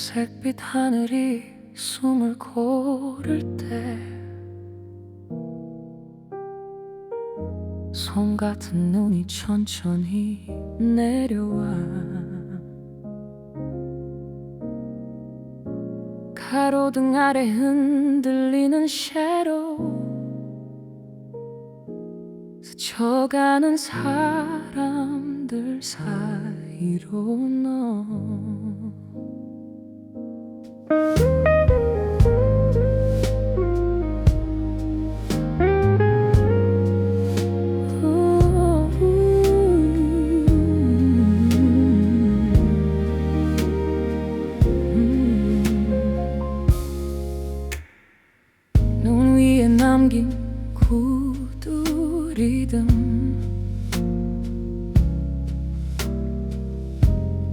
색빛 하늘이 숨을 고를 때 손 같은 눈이 천천히 내려와 가로등 아래 흔들리는 섀도우 스쳐가는 사람들 사이로 너 눈 위에 남긴 구두 리듬.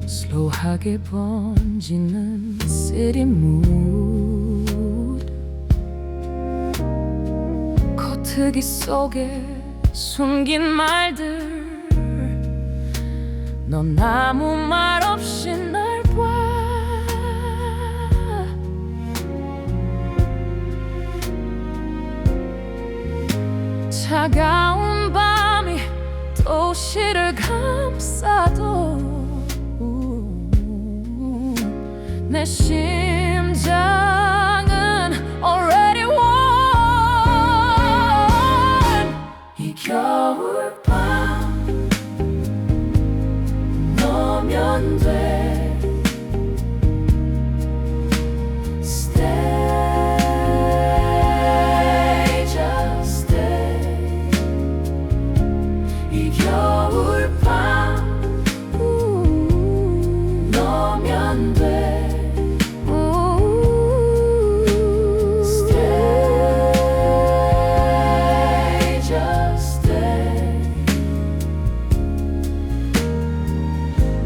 슬로하게 번지는 mood 겉트기 속에 숨긴 말들 넌 아무 말 없이 날 봐. 차가운 밤이 도시를 감싸도 심장은 already won 이 겨울밤 너면 돼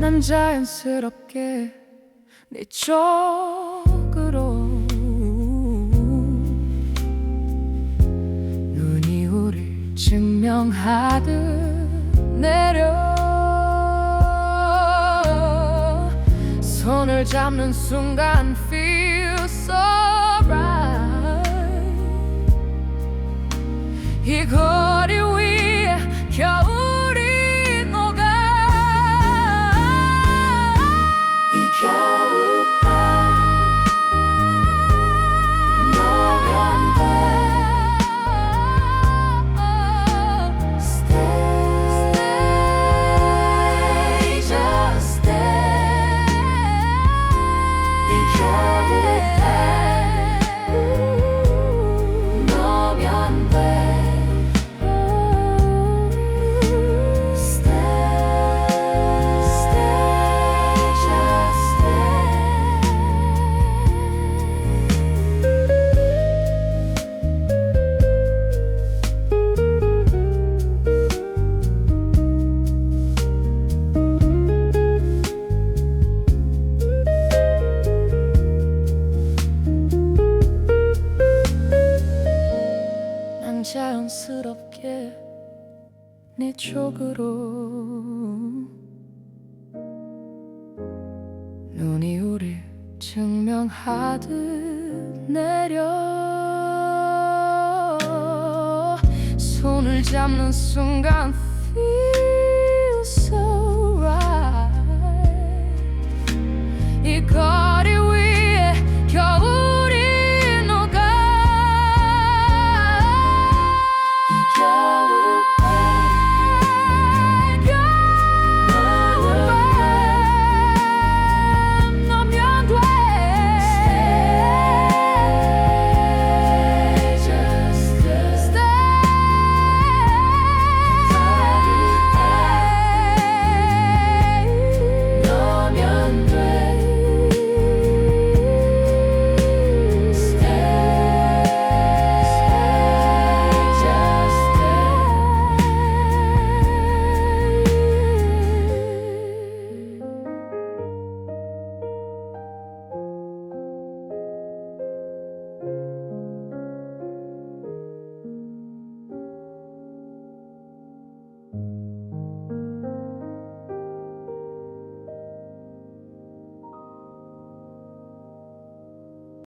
난 자연스럽게 네 쪽으로. 눈이 우릴 증명하듯 내려. 손을 잡는 순간 feel so right. 이거 내 쪽으로. 눈이 우리 증명하듯 내려. 손을 잡는 순간 feel so right. 이걸